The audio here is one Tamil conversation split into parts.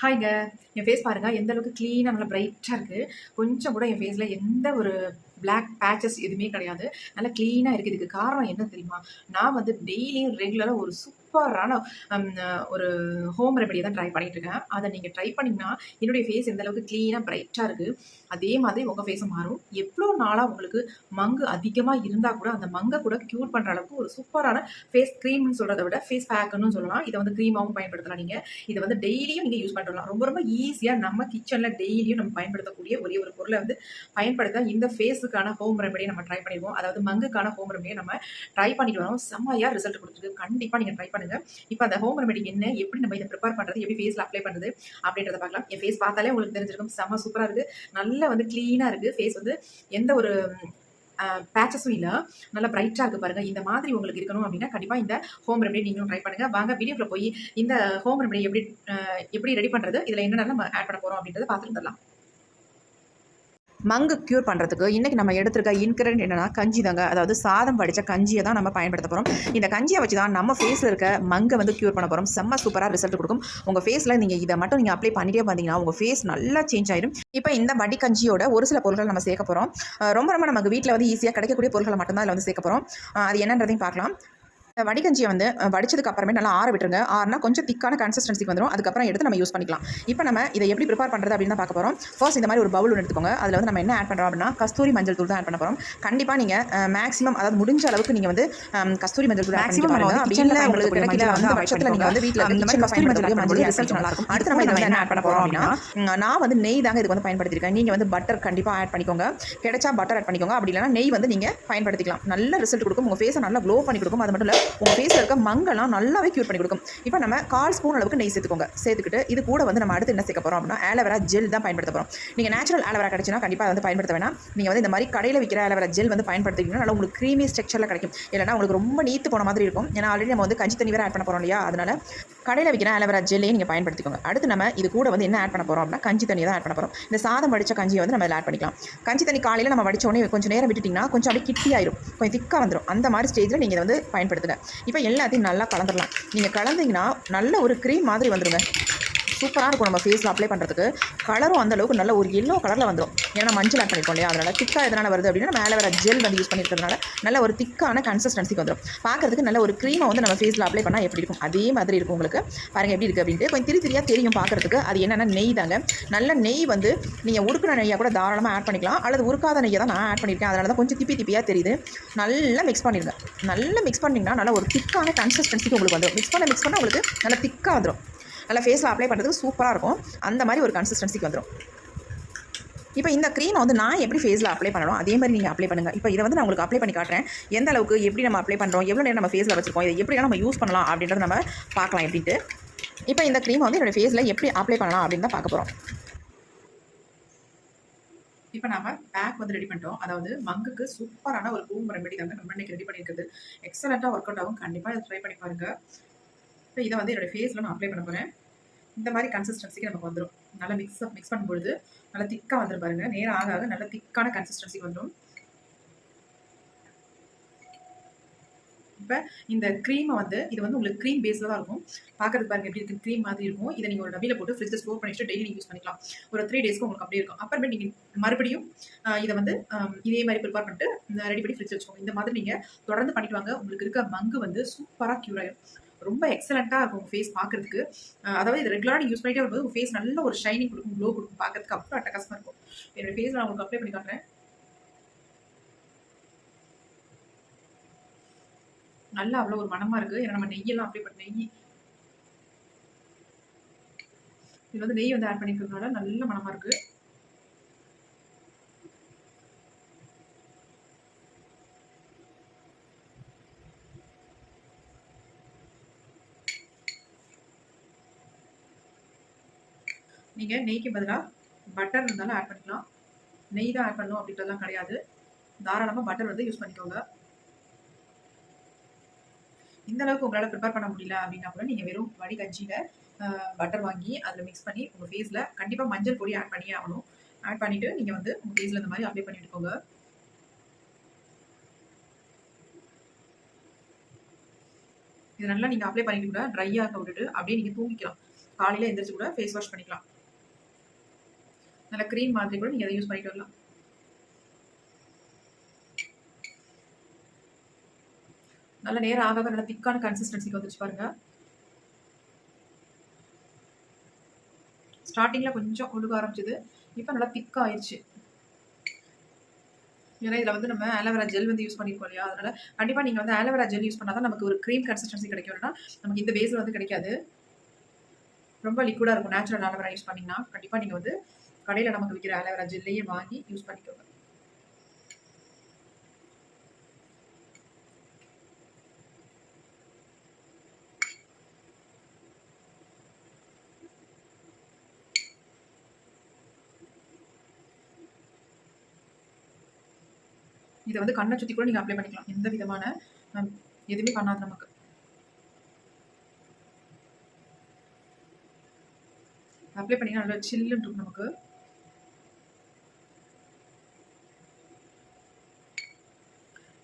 ஹாய்ங்க என் ஃபேஸ் பாருங்க. எந்த அளவுக்கு க்ளீனாக நல்லா பிரைட்டாக இருக்குது கொஞ்சம் கூட என் ஃபேஸில் எந்த ஒரு பிளாக் பேச்சஸ் எதுவுமே கிடையாது. நல்லா க்ளீனாக இருக்குது இதுக்கு காரணம் என்ன தெரியுமா? நான் வந்து டெய்லியும் ரெகுலராக ஒரு சூப்பரான um, ஒரு ஹோம் ரெமெடி தான் ட்ரை பண்ணிட்டு இருக்கேன் அதை நீங்கள் ட்ரை பண்ணிங்கன்னா என்னுடைய ஃபேஸ் எந்த அளவுக்கு க்ளீனாக பிரைட்டாக இருக்குது அதே மாதிரி உங்கள் ஃபேஸும் மாறும். எவ்வளோ நாளாக உங்களுக்கு மங்கு அதிகமாக இருந்தால் கூட அந்த மங்கை கூட க்யூர் பண்ணுற அளவுக்கு ஒரு சூப்பரான ஃபேஸ் க்ரீம்னு சொல்கிறத விட ஃபேஸ் பேக்குன்னு சொல்லலாம். இதை வந்து க்ரீமாகவும் பயன்படுத்தலாம் நீங்கள் இதை வந்து டெய்லியும் நீங்கள் யூஸ் பண்ணலாம் ரொம்ப ரொம்ப ஈஸியாக நம்ம கிச்சனில் டெய்லியும் நம்ம பயன்படுத்தக்கூடிய ஒரே ஒரு பொருளை வந்து பயன்படுத்த இந்த ஃபேஸுக்கான ஹோம் ரெமெடியை நம்ம ட்ரை பண்ணிடுவோம் அதாவது மங்குக்கான ஹோம் ரெமெடியை நம்ம ட்ரை பண்ணிட்டு வரோம். செம்மையாக ரிசல்ட் கொடுத்துருக்கு. கண்டிப்பாக நீங்கள் ட்ரை பண்ணுங்க. இப்போ அந்த ஹோம் ரெமெடி என்ன எப்படி நம்ம இதை ப்ரிப்பேர் பண்ணுறது எப்படி ஃபேஸில் அப்ளை பண்ணுறது அப்படின்றத பார்க்கலாம். என் ஃபேஸ் பார்த்தாலே உங்களுக்கு தெரிஞ்சிருக்கும். செம்ம சூப்பராக இருக்குது நல்லா வந்து க்ளீனாக இருக்குது ஃபேஸ் வந்து எந்த ஒரு பேச்சஸும் இல்லை. நல்லா பிரைட்டாக இருக்குது பாருங்கள் இந்த மாதிரி உங்களுக்கு இருக்கணும் அப்படின்னா கண்டிப்பாக இந்த ஹோம் ரெமெடி நீங்களும் ட்ரை பண்ணுங்கள் வாங்க வீடியோக்குள்ள போய் இந்த ஹோம் ரெமெடி எப்படி எப்படி ரெடி பண்ணுறது இதில் என்னென்ன நம்ம ஆட் பண்ண போகிறோம் அப்படின்றத பார்த்துட்டு வந்துடலாம். மங்கு க்யூர் பண்ணுறதுக்கு இன்றைக்கி நம்ம எடுத்திருக்க இன்க்ரீடியன்ட் என்னன்னா கஞ்சி தாங்க. அதாவது சாதம் வடித்த கஞ்சியை தான் நம்ம பயன்படுத்த போகிறோம் இந்த கஞ்சியை வச்சு தான் நம்ம ஃபேஸில் இருக்க மங்கை வந்து க்யூர் பண்ண போகிறோம் செம்ம சூப்பராக ரிசல்ட் கொடுக்கும். உங்கள் ஃபேஸில் நீங்கள் இதை மட்டும் நீங்கள் அப்ளை பண்ணிட்டே பார்த்தீங்கன்னா உங்கள் ஃபேஸ் நல்லா சேஞ்ச் ஆயிடும். இப்போ இந்த வடி கஞ்சியோட ஒரு சில பொருட்கள் நம்ம சேர்க்க போகிறோம் ரொம்ப ரொம்ப நமக்கு வீட்டில் வந்து ஈஸியாக கிடைக்கக்கூடிய பொருட்களை மட்டும்தான் அதில் வந்து சேர்க்க போகிறோம் அது என்னன்றதையும் பார்க்கலாம். வடிகஞ்சியை வந்து வடிச்சதுக்கு அப்புறமே நல்லா ஆற விட்டுருங்க. ஆறுனா கொஞ்சம் திக்கான கன்சிஸ்டன்சிக்கு வந்துடும் அதுக்கப்புறம் எடுத்து நம்ம யூஸ் பண்ணிக்கலாம். இப்போ நம்ம இதை எப்படி ப்ரிப்பேர் பண்ணுறது அப்படின்னு தான் பார்க்க போகிறோம் ஃபர்ஸ்ட் இந்த மாதிரி ஒரு பவுல் ஒன்று எடுத்துக்கோங்க. அதில் வந்து நம்ம என்ன ஆட் பண்ணுறோம் அப்படின்னா கஸ்தூரி மஞ்சள் தூள் தான் ஆட் பண்ண போகிறோம் கண்டிப்பாக நீங்கள் மேக்ஸிமம் அதாவது முடிஞ்ச அளவுக்கு நீங்கள் வந்து கஸ்தூரி மஞ்சள் தூள் மேக்ஸிமம் நம்ம வந்து அப்படி kitchen இல்லை ல உங்களுக்கு பயன்படுத்தக்கூடிய கிடைக்கல மஞ்சள் அந்த வந்து பட்சத்தில் நீங்கள் வந்து வீட்டில் இந்த மாதிரி கஸ்தூரி மஞ்சள் தூள் மஞ்சள் ரிசல்ட் ரிசல்ட் நல்லா இருக்கும். அடுத்து நம்ம இதில் என்ன ஆட் பண்ண போகிறோம் அப்படின்னா நான் வந்து நெய் தாங்க இதுக்கு வந்து பயன்படுத்தியிருக்கேன் நீங்கள் வந்து பட்டர் கண்டிப்பாக ஆட் பண்ணிக்கோங்க. கிடைச்சா பட்டர் ஆட் பண்ணிக்கோங்க. அப்படி இல்லைனா நெய் வந்து நீங்கள் பயன்படுத்திக்கலாம். நல்ல ரிசல்ட் கொடுக்கும். உங்கள் ஃபேஸை நல்லா க்ளோ பண்ணி கொடுக்கும். அது மட்டும் இல்லை உங்கள் ஃபேஸில் இருக்க மங்கெல்லாம் நல்லாவே க்யூர் பண்ணி கொடுக்கும். இப்போ நம்ம கால் ஸ்பூன் அளவுக்கு நெய் சேர்த்துக்கோங்க. சேர்த்துக்கிட்டு இது கூட வந்து நம்ம அடுத்து என்ன சேர்க்க போகிறோம் அப்படின்னா ஆலோவேரா ஜெல் தான் பயன்படுத்த போகிறோம் நீங்கள் நேச்சுரல் ஆலோவேரா கிடைச்சுன்னா கண்டிப்பாக அதை வந்து பயன்படுத்த வேணாம். நீங்கள் வந்து இந்த மாதிரி கடையில் விற்கிற ஆலோவேரா ஜெல் வந்து பயன்படுத்திக்கிங்கன்னா நல்லா உங்களுக்கு க்ரீமி ஸ்ட்ரக்சரில் கிடைக்கும். இல்லைனா உங்களுக்கு ரொம்ப நீத்து போன மாதிரி இருக்கும். ஏன்னா ஆல்ரெடி நம்ம வந்து கஞ்சி தண்ணி வேறு ஆட் பண்ண போகிறோம் இல்லையா? அதனால கடையில் விற்கிற ஆலோவேரா ஜெல்லையும் நீங்கள் பயன்படுத்திக்கோங்க. அடுத்து நம்ம இது கூட வந்து என்ன ஆட் பண்ண போகிறோம் அப்படின்னா கஞ்சி தண்ணி தான் ஆட் பண்ண போகிறோம் இந்த சாதம் வடிச்ச கஞ்சியை வந்து நம்ம இதில் ஆட் பண்ணிக்கலாம். கஞ்சி தண்ணி காலையில் நம்ம வடிச்ச உடனே கொஞ்சம் நேரம் விட்டுட்டிங்கன்னா கொஞ்சம் அப்படியே கிட்டி ஆயிரும் கொஞ்சம் திக்காக வந்துடும் அந்த மாதிரி ஸ்டேஜில் நீங்கள் இதை வந்து பயன்படுத்துங்க. இப்போ எல்லாத்தையும் நல்லா கலந்துடலாம் நீங்கள் கலந்தீங்கன்னா நல்ல ஒரு க்ரீம் மாதிரி வந்துடுங்க சூப்பராக இருக்கும் நம்ம ஃபேஸில் அப்ளை பண்ணுறதுக்கு கலரும் அந்த அளவுக்கு நல்ல ஒரு எல்லோ கலரில் வந்துடும் ஏன்னா மஞ்சள் ஆட் பண்ணிருக்கோம் இல்லையா? அதனால் திக்காக எதனால் வருது அப்படின்னா மேலே வேறு ஜெல் வந்து யூஸ் பண்ணியிருக்கிறதுனால நல்ல ஒரு திக்கான கன்சிஸ்டன்சிக்கு வந்துடும் பார்க்குறதுக்கு நல்ல ஒரு க்ரீமை வந்து நம்ம ஃபேஸில் அப்ளை பண்ணால் எப்படி இருக்கும்? அதே மாதிரி இருக்கும் உங்களுக்கு. பாருங்கள் எப்படி இருக்குது அப்படின்ட்டு. கொஞ்சம் திரி திரியாக தெரியும் பார்க்குறதுக்கு. அது என்னென்னா நெய் தாங்க. நல்ல நெய் வந்து நீங்கள் உருக்குன நெய்யாக கூட தாராளமாக ஆட் பண்ணிக்கலாம். அல்லது உருக்காத நெய்யை தான் நான் ஆட் பண்ணியிருக்கேன் அதனால தான் கொஞ்சம் திப்பி திப்பியாக தெரியுது. நல்லா மிக்ஸ் பண்ணிடுங்க நல்லா மிக்ஸ் பண்ணிங்கன்னா நல்லா ஒரு திக்கான கன்சிஸ்டன்சிக்கு உங்களுக்கு வந்துடும் மிக்ஸ் பண்ண மிக்ஸ் பண்ண உங்களுக்கு நல்லா திக்காக வந்துடும் நல்லா ஃபேஸில் அப்ளை பண்ணுறதுக்கு சூப்பராக இருக்கும். அந்த மாதிரி ஒரு கன்சிஸ்டன்சிக்கு வந்துடும் இப்போ இந்த க்ரீமை வந்து நான் எப்படி ஃபேஸில் அப்ளை பண்ணணும் அதே மாதிரி நீங்கள் அப்ளை பண்ணுங்கள் இப்போ இதை வந்து நான் உங்களுக்கு அப்ளை பண்ணி காட்டுறேன். எந்த அளவுக்கு எப்படி நம்ம அப்ளை பண்ணுறோம் எவ்வளோ நேரம் நம்ம ஃபேஸில் வச்சுருக்கோம் இதை எப்படி நம்ம யூஸ் பண்ணலாம் அப்படின்றத நம்ம பார்க்கலாம் எப்படின்ட்டு. இப்போ இந்த க்ரீமை வந்து என்னோடய ஃபேஸில் எப்படி அப்ளை பண்ணலாம் அப்படின்னு தான் பார்க்க போகிறோம் இப்போ நம்ம பேக் வந்து ரெடி பண்ணிட்டோம். அதாவது மங்குக்கு சூப்பரான ஒரு ஹோம் ரெமெடி வந்து நம்ம இன்னைக்கு ரெடி பண்ணியிருக்குது. எக்ஸலண்ட்டாக ஒர்க் அவுட் ஆகும். கண்டிப்பாக ட்ரை பண்ணி பாருங்கள் இப்போ இதை வந்து என்னோட ஃபேஸில் நான் அப்ளை பண்ண போகிறேன் இந்த மாதிரி கன்சிஸ்டன்சிக்கு நமக்கு வந்துடும் நல்லா மிக்ஸ் மிக்ஸ் பண்ணும்பொழுது நல்லா திக்காக வந்துடும் பாருங்க. நேரம் ஆக ஆக நல்ல திக்கான கன்சிஸ்டன்சி வந்துடும் இப்போ இந்த க்ரீமை வந்து இது வந்து உங்களுக்கு க்ரீம் பேஸில் தான் இருக்கும். பார்க்கறதுக்கு பாருங்க எப்படி இருக்கு. க்ரீம் மாதிரி இருக்கும். இதை நீங்கள் ஒரு டபியில் போட்டு ஃப்ரிட்ஜில் ஸ்டோர் பண்ணிட்டு டெய்லி யூஸ் பண்ணிக்கலாம். ஒரு த்ரீ டேஸ்க்கு உங்களுக்கு அப்படியே இருக்கும். அப்புறமே நீங்கள் மறுபடியும் இதை வந்து இதே மாதிரி ப்ரிப்பேர் பண்ணிட்டு ரெடி பண்ணி ஃப்ரிட்ஜ் வச்சுக்கோங்க. இந்த மாதிரி நீங்கள் தொடர்ந்து பண்ணிட்டு வாங்க. உங்களுக்கு இருக்க மங்கு வந்து சூப்பராக க்யூர் ஆகிடும் ரொம்ப எக்ஸலண்ட்டாக இருக்கும் உங்கள் ஃபேஸ் பார்க்கறதுக்கு. அதாவது இது ரெகுலராக யூஸ் பண்ணிட்டே வரும்போது உங்கள் ஃபேஸ் நல்ல ஒரு ஷைனிங் கொடுக்கும் க்ளோ கொடுக்கும். பார்க்கறதுக்கு அப்புறம் அட்டகாசமாக இருக்கும். என்னோட ஃபேஸ் நான் உங்களுக்கு அப்ளை பண்ணி காட்டுறேன். நல்லா அவ்வளோ ஒரு மனமாக இருக்குது ஏன்னா நம்ம நெய்யெல்லாம் அப்ளை பண்ண நெய். இது வந்து நெய் வந்து ஆட் பண்ணிக்கிறதுனால நல்ல மனமாக இருக்குது நீங்கள் நெய்க்கு பதிலாக பட்டர் இருந்தாலும் ஆட் பண்ணிக்கலாம். நெய் தான் ஆட் பண்ணணும் அப்படின்றதுலாம் கிடையாது. தாராளமாக பட்டர் வந்து யூஸ் பண்ணிக்கோங்க. இந்த அளவுக்கு உங்களால் ப்ரிப்பேர் பண்ண முடியல அப்படின்னா கூட நீங்கள் வெறும் வடிகஞ்சியில் பட்டர் வாங்கி அதில் மிக்ஸ் பண்ணி உங்கள் ஃபேஸில் கண்டிப்பாக மஞ்சள் பொடி ஆட் பண்ணியே ஆகணும். ஆட் பண்ணிவிட்டு நீங்கள் வந்து உங்கள் ஃபேஸில் இந்த மாதிரி அப்ளை பண்ணிட்டுக்கோங்க இது நல்லா நீங்கள் அப்ளை பண்ணிட்டு கூட ட்ரை ஆக விட்டுட்டு அப்படியே நீங்கள் தூங்கிக்கலாம். காலையில் எந்திரிச்சு கூட ஃபேஸ் வாஷ் பண்ணிக்கலாம். நல்ல க்ரீம் மாதிரி கூட நீங்கள் அதை யூஸ் பண்ணிட்டு வரலாம். நல்ல நேரம் ஆக நல்ல திக்கான கன்சிஸ்டன்சிக்கு வந்துச்சு பாருங்க. ஸ்டார்டிங்கில் கொஞ்சம் ஒழுக ஆரம்பிச்சது. இப்போ நல்லா திக்காக ஆயிடுச்சு ஏன்னா இதில் வந்து நம்ம ஆலோவேரா ஜெல் வந்து யூஸ் பண்ணியிருக்கோம் இல்லையா? அதனால கண்டிப்பாக நீங்கள் வந்து ஆலோவேரா ஜெல் யூஸ் பண்ணால் தான் நமக்கு ஒரு க்ரீம் கன்சிஸ்டன்சி கிடைக்கும். இல்லைனா நமக்கு இந்த பேஸில் வந்து கிடைக்காது. ரொம்ப லிக்விடாக இருக்கும். நேச்சுரல் ஆலோவேரா யூஸ் பண்ணிங்கன்னா கண்டிப்பாக நீங்கள் வந்து கடையில் நமக்கு விற்கிற அலோவேரா ஜெல்லையே வாங்கி யூஸ் பண்ணிக்கோங்க. இதை வந்து கண்ணை சுற்றி கூட நீங்கள் அப்ளை பண்ணிக்கலாம். எந்த விதமான எதுவுமே பண்ணாது நமக்கு. அப்ளை பண்ணிங்கன்னா நல்லா சில்லுன்னு இருக்கும் நமக்கு.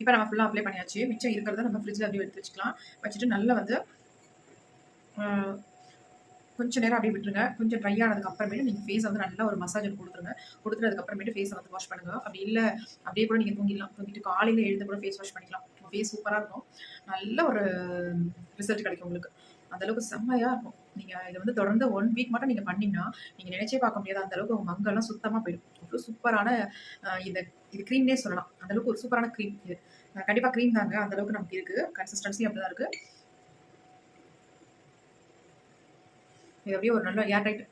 இப்போ நம்ம ஃபுல்லாக அப்ளை பண்ணியாச்சு. மிச்சம் இருக்கிறத நம்ம ஃப்ரிட்ஜில் அப்படியே எடுத்து வச்சுக்கலாம். வச்சுட்டு நல்லா வந்து கொஞ்சம் நேரம் அப்படியே விட்டுருங்க. கொஞ்சம் ட்ரை ஆனதுக்கு அப்புறமேட்டு நீங்கள் ஃபேஸை வந்து நல்லா ஒரு மசாஜ் கொடுத்துருங்க. கொடுத்துட்டு அப்புறமேட்டு ஃபேஸை வந்து வாஷ் பண்ணுங்க. அப்படி இல்லை அப்படியே கூட நீங்கள் தூங்கிடலாம். தூங்கிட்டு காலையில் எழுந்து கூட ஃபேஸ் வாஷ் பண்ணிக்கலாம். ஃபேஸ் சூப்பராக இருக்கும். நல்ல ஒரு ரிசல்ட் கிடைக்கும் உங்களுக்கு. அந்த அளவுக்கு செம்மையாக இருக்கும். நீங்கள் இதை வந்து தொடர்ந்து ஒன் வீக் மட்டும் நீங்கள் பண்ணிங்கன்னா நீங்கள் நினைச்சே பார்க்க முடியாது. அந்தளவுக்கு உங்கள் மங்கெல்லாம் சுத்தமாக போயிடும். அவ்வளோ சூப்பரான இந்த இது க்ரீம்னே சொல்லலாம். அந்த அளவுக்கு ஒரு சூப்பரான க்ரீம் இது. கண்டிப்பாக க்ரீம் தாங்க. அந்த அளவுக்கு நமக்கு இருக்குது கன்சிஸ்டன்சி அப்படி தான் இருக்குது இது அப்படியே ஒரு நல்ல ஏர் டைட்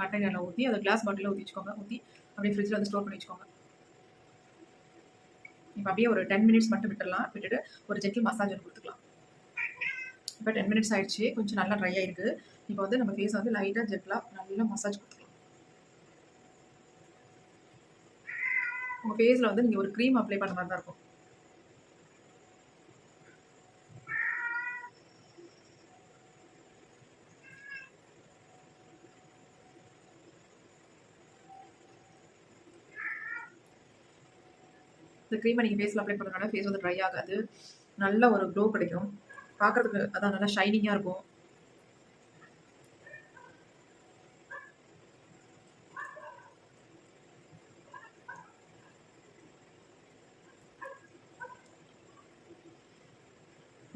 கண்டெய்னரில் ஊற்றி அதை கிளாஸ் பாட்டிலில் ஊற்றி வச்சுக்கோங்க. ஊற்றி அப்படியே ஃப்ரிட்ஜில் வந்து ஸ்டோர் பண்ணி வச்சுக்கோங்க. இப்போ அப்படியே ஒரு டென் மினிட்ஸ் மட்டும் விட்டுடலாம். விட்டுட்டு ஒரு ஜென்டில் மசாஜ் கொடுத்துக்கலாம். இப்போ டென் மினிட்ஸ் ஆயிடுச்சு. கொஞ்சம் நல்லா ட்ரை ஆயிருக்கு. இப்போ வந்து நம்ம ஃபேஸ் வந்து லைட்டாக ஜெட்டிலாக நல்லா மசாஜ் கொடுத்துக்கலாம். உங்கள் ஃபேஸில் வந்து நீங்கள் ஒரு க்ரீம் அப்ளை பண்ண மாதிரி தான் இருக்கும். இந்த க்ரீமை நீங்கள் ஃபேஸில் அப்ளை பண்ணுறதுனால ஃபேஸ் வந்து ட்ரை ஆகாது. நல்ல ஒரு க்ளோ கிடைக்கும். பார்க்குறதுக்கு அதான் நல்லா ஷைனிங்காக இருக்கும்.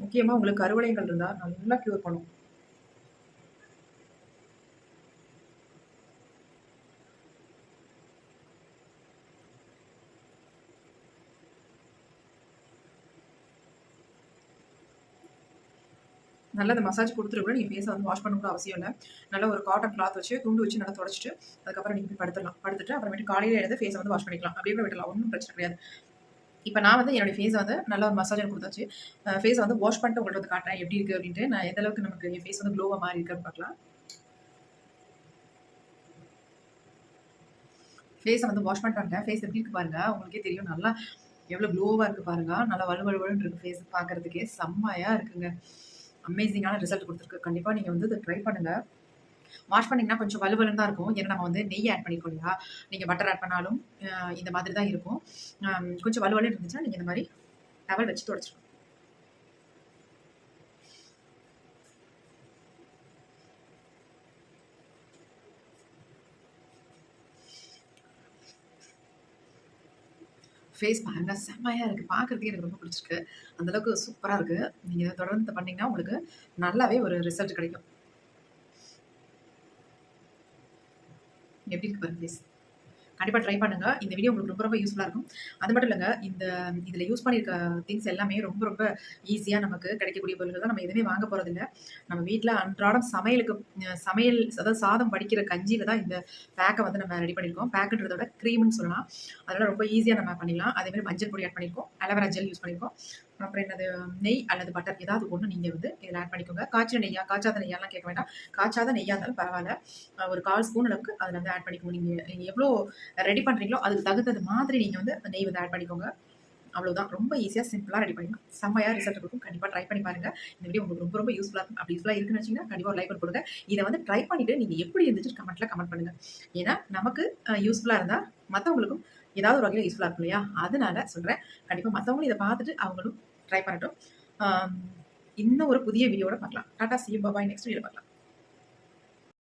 முக்கியமாக உங்களுக்கு கருவளையங்கள் இருந்தால் நல்லா க்யூர் பண்ணும். நல்லா அந்த மசாஜ் கொடுத்துருக்கூட நீங்கள் ஃபேஸை வந்து வாஷ் பண்ண கூட அவசியம் இல்லை. நல்லா ஒரு காட்டன் கிளாத் வச்சு துண்டு வச்சு நல்லா தொடச்சிட்டு அதுக்கப்புறம் நீங்கள் போய் படுத்துடலாம். படுத்துட்டு அப்புறமேட்டு காலையில் எழுந்து ஃபேஸை வந்து வாஷ் பண்ணிக்கலாம். அப்படியே விடலாம் ஒன்றும் பிரச்சனை கிடையாது. இப்போ நான் வந்து என்னுடைய ஃபேஸை வந்து நல்ல ஒரு மசாஜர் கொடுத்தாச்சு. ஃபேஸை வந்து வாஷ் பண்ணிட்டு உங்கள்கிட்ட வந்து காட்டுறேன். எப்படி இருக்குது அப்படின்ட்டு. நான் எந்த அளவுக்கு நமக்கு என் ஃபேஸ் வந்து க்ளோவாக மாறி இருக்குன்னு பார்க்கலாம். ஃபேஸை வந்து வாஷ் பண்ணிட்டு வந்துட்டேன். ஃபேஸ் எப்படி இருக்கு பாருங்க. உங்களுக்கே தெரியும். நல்லா எவ்வளோ க்ளோவாக இருக்குது பாருங்க. நல்லா வலுவலுவலுன்னு இருக்கு ஃபேஸ் பார்க்கறதுக்கே. செம்மையாக இருக்குங்க. அமேசிங்கான ரிசல்ட் கொடுத்துருக்கு. கண்டிப்பாக நீங்கள் வந்து இதை ட்ரை பண்ணுங்கள் வாஷ் பண்ணிங்கன்னா கொஞ்சம் வலுவலுன்னு தான் இருக்கும். ஏன்னா நம்ம வந்து நெய் ஆட் பண்ணிருக்கோம் இல்லையா? நீங்கள் பட்டர் ஆட் பண்ணாலும் இந்த மாதிரி தான் இருக்கும் கொஞ்சம் வலுவலும் இருந்துச்சுன்னா நீங்கள் இந்த மாதிரி டவல் வச்சு தொடச்சிருக்கோம் ஃபேஸ் பாருங்க செம்மையாக இருக்குது பார்க்குறதுக்கு எனக்கு ரொம்ப பிடிச்சிருக்கு. அந்தளவுக்கு சூப்பராக இருக்குது நீங்கள் தொடர்ந்து பண்ணிங்கன்னா உங்களுக்கு நல்லாவே ஒரு ரிசல்ட் கிடைக்கும். எப்படி இருக்கு பாருங்க ப்ளீஸ் கண்டிப்பாக ட்ரை பண்ணுங்க. இந்த வீடியோ உங்களுக்கு ரொம்ப ரொம்ப யூஸ்ஃபுல்லாக இருக்கும். அது மட்டும் இல்லைங்க இந்த இதில் யூஸ் பண்ணியிருக்க திங்ஸ் எல்லாமே ரொம்ப ரொம்ப ஈஸியாக நமக்கு கிடைக்கக்கூடிய பொருட்கள் தான். நம்ம எதுவுமே வாங்க போகிறதில்ல நம்ம வீட்டில் அன்றாடம் சமையலுக்கு சமையல் அதாவது சாதம் படிக்கிற கஞ்சியில் தான் இந்த பேக்கை வந்து நம்ம ரெடி பண்ணியிருக்கோம் பேக்குன்றத விட க்ரீம்னு சொல்லலாம். அதனால் ரொம்ப ஈஸியாக நம்ம பண்ணிடலாம். அதேமாதிரி மஞ்சள் பொடி ஆட் பண்ணியிருக்கோம் அலவரா ஜெல் யூஸ் பண்ணியிருக்கோம் அப்புறம் என்னது நெய் அல்லது பட்டர் ஏதாவது ஒன்று நீங்கள் வந்து இதில் ஆட் பண்ணிக்கோங்க. காய்ச்சின நெய்யா காய்ச்சாத நெய்யாலாம் கேட்க வேண்டாம். காய்ச்சாத நெய்யாக இருந்தாலும் பரவாயில்ல. ஒரு கால் ஸ்பூன் அளவுக்கு அதில் வந்து ஆட் பண்ணிக்கோங்க. நீங்கள் எவ்வளோ ரெடி பண்ணுறீங்களோ அதுக்கு தகுந்தது மாதிரி நீங்கள் வந்து அந்த நெய் வந்து ஆட் பண்ணிக்கோங்க. அவ்வளோதான் ரொம்ப ஈஸியாக சிம்பிளாக ரெடி பண்ணிக்கலாம் செம்மையாக ரிசல்ட் கொடுக்கும். கண்டிப்பாக ட்ரை பண்ணி பாருங்க. இந்த வீடியோ உங்களுக்கு ரொம்ப ரொம்ப யூஸ்ஃபுல்லாக இருக்கும் அப்படி யூஸ்ஃபுல்லாக இருக்குன்னு வச்சிங்கன்னா கண்டிப்பாக ஒரு லைக் கொடுங்க இதை வந்து ட்ரை பண்ணிவிட்டு நீங்கள் எப்படி இருந்துச்சு கமெண்ட்டில் கமெண்ட் பண்ணுங்கள் ஏன்னா நமக்கு யூஸ்ஃபுல்லாக இருந்தால் மற்றவங்களுக்கும் ஏதாவது ஒரு வகையில் யூஸ்ஃபுல்லாக இருக்கும் இல்லையா? அதனால சொல்கிறேன் கண்டிப்பாக மற்றவங்களும் இதை பார்த்துட்டு அவங்களும் ட்ரை பண்ணட்டும். இன்னும் ஒரு புதிய வீடியோட பார்க்கலாம். Tata see bye bye next video பார்க்கலாம்.